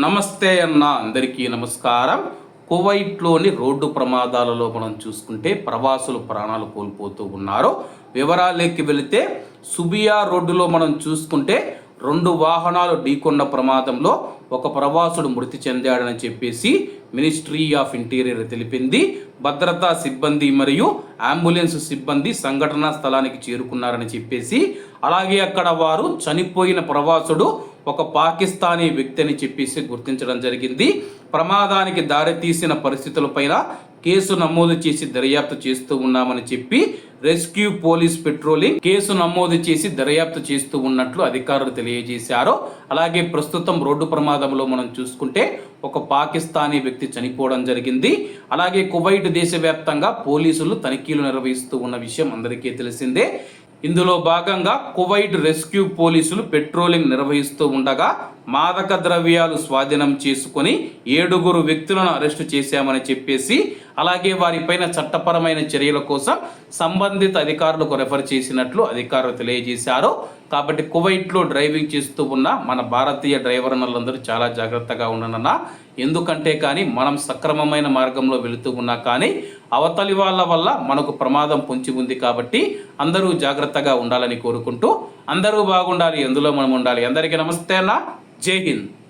నమస్తే అన్న అందరికీ నమస్కారం. కువైట్లోని రోడ్డు ప్రమాదాలలో మనం చూసుకుంటే ప్రవాసులు ప్రాణాలు కోల్పోతూ ఉన్నారు. వివరాలకి వెళితే సుబియా రోడ్డులో మనం చూసుకుంటే రెండు వాహనాలు ఢీకొన్న ప్రమాదంలో ఒక ప్రవాసుడు మృతి చెందాడని చెప్పేసి మినిస్ట్రీ ఆఫ్ ఇంటీరియర్ తెలిపింది. భద్రతా సిబ్బంది మరియు అంబులెన్స్ సిబ్బంది సంఘటనా స్థలానికి చేరుకున్నారని చెప్పేసి అలాగే అక్కడ వారు చనిపోయిన ప్రవాసుడు ఒక పాకిస్తానీ వ్యక్తి అని చెప్పేసి గుర్తించడం జరిగింది. ప్రమాదానికి దారితీసిన పరిస్థితులపైన కేసు నమోదు చేసి దర్యాప్తు చేస్తూ ఉన్నామని చెప్పి రెస్క్యూ పోలీస్ పెట్రోలింగ్ కేసు నమోదు చేసి దర్యాప్తు చేస్తూ ఉన్నట్లు అధికారులు తెలియజేశారు. అలాగే ప్రస్తుతం రోడ్డు ప్రమాదంలో మనం చూసుకుంటే ఒక పాకిస్తానీ వ్యక్తి చనిపోవడం జరిగింది. అలాగే కువైట్ దేశవ్యాప్తంగా పోలీసులు తనిఖీలు నిర్వహిస్తూ ఉన్న విషయం అందరికీ తెలిసిందే. ఇందులో భాగంగా కువైట్ రెస్క్యూ పోలీసులు పెట్రోలింగ్ నిర్వహిస్తూ ఉండగా మాదక ద్రవ్యాలు స్వాధీనం చేసుకొని ఏడుగురు వ్యక్తులను అరెస్టు చేశామని చెప్పేసి అలాగే వారిపైన చట్టపరమైన చర్యల కోసం సంబంధిత అధికారులకు రెఫర్ చేసినట్లు అధికారులు తెలియజేశారు. కాబట్టి కువైట్లో డ్రైవింగ్ చేస్తూ ఉన్న మన భారతీయ డ్రైవర్లందరూ చాలా జాగ్రత్తగా ఉండనన్నా ఎందుకంటే కానీ మనం సక్రమమైన మార్గంలో వెళుతూ ఉన్నా కానీ అవతలి వాళ్ళ వల్ల మనకు ప్రమాదం పొంచి ఉంది కాబట్టి అందరూ జాగ్రత్తగా ఉండాలని కోరుకుంటూ అందరూ బాగుండాలి ఎందులో మనం ఉండాలి. అందరికీ నమస్తే అన్న. Jai Hind.